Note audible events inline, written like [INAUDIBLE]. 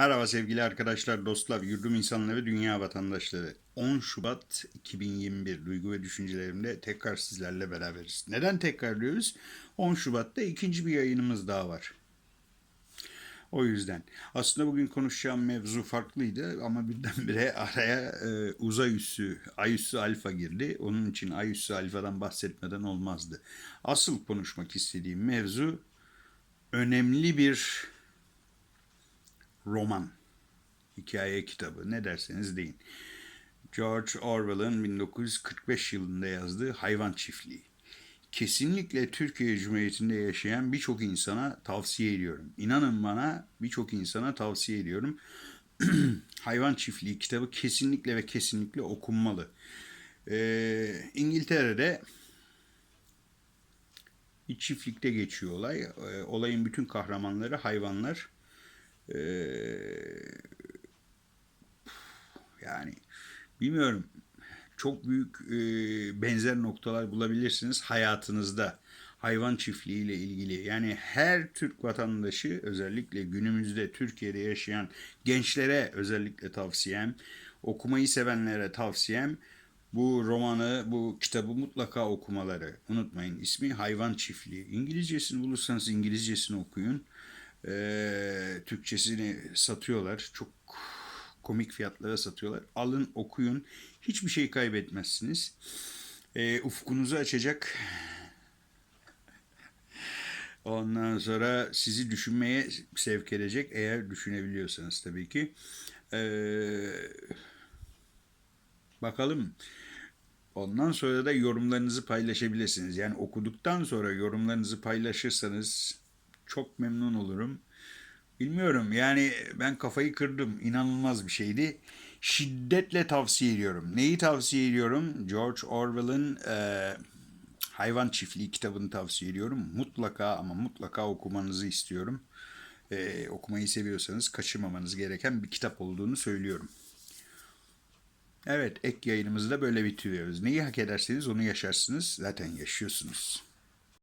Merhaba sevgili arkadaşlar, dostlar, yurdum insanları ve dünya vatandaşları. 10 Şubat 2021 duygu ve düşüncelerimde tekrar sizlerle beraberiz. Neden tekrarlıyoruz? 10 Şubat'ta ikinci bir yayınımız daha var. O yüzden. Aslında bugün konuşacağım mevzu farklıydı ama birdenbire [LAUGHS] araya e, uzay üssü, ay üssü alfa girdi. Onun için ay üssü alfadan bahsetmeden olmazdı. Asıl konuşmak istediğim mevzu önemli bir roman, hikaye kitabı ne derseniz deyin. George Orwell'ın 1945 yılında yazdığı Hayvan Çiftliği. Kesinlikle Türkiye Cumhuriyeti'nde yaşayan birçok insana tavsiye ediyorum. İnanın bana birçok insana tavsiye ediyorum. [CLEARS THROAT] Hayvan Çiftliği kitabı kesinlikle ve kesinlikle okunmalı. Ee, İngiltere'de bir çiftlikte geçiyor olay. Ee, olayın bütün kahramanları hayvanlar. Ee, yani bilmiyorum çok büyük e, benzer noktalar bulabilirsiniz hayatınızda hayvan çiftliği ile ilgili. Yani her Türk vatandaşı özellikle günümüzde Türkiye'de yaşayan gençlere özellikle tavsiyem, okumayı sevenlere tavsiyem bu romanı, bu kitabı mutlaka okumaları. Unutmayın ismi Hayvan Çiftliği. İngilizcesini bulursanız İngilizcesini okuyun. Ee, Türkçesini satıyorlar. Çok komik fiyatlara satıyorlar. Alın okuyun. Hiçbir şey kaybetmezsiniz. Ee, ufkunuzu açacak. Ondan sonra sizi düşünmeye sevk edecek eğer düşünebiliyorsanız tabii ki. Ee, bakalım. Ondan sonra da yorumlarınızı paylaşabilirsiniz. Yani okuduktan sonra yorumlarınızı paylaşırsanız çok memnun olurum. Bilmiyorum yani ben kafayı kırdım. İnanılmaz bir şeydi. Şiddetle tavsiye ediyorum. Neyi tavsiye ediyorum? George Orwell'ın e, Hayvan Çiftliği kitabını tavsiye ediyorum. Mutlaka ama mutlaka okumanızı istiyorum. E, okumayı seviyorsanız kaçırmamanız gereken bir kitap olduğunu söylüyorum. Evet ek yayınımızı da böyle bitiriyoruz. Neyi hak ederseniz onu yaşarsınız. Zaten yaşıyorsunuz.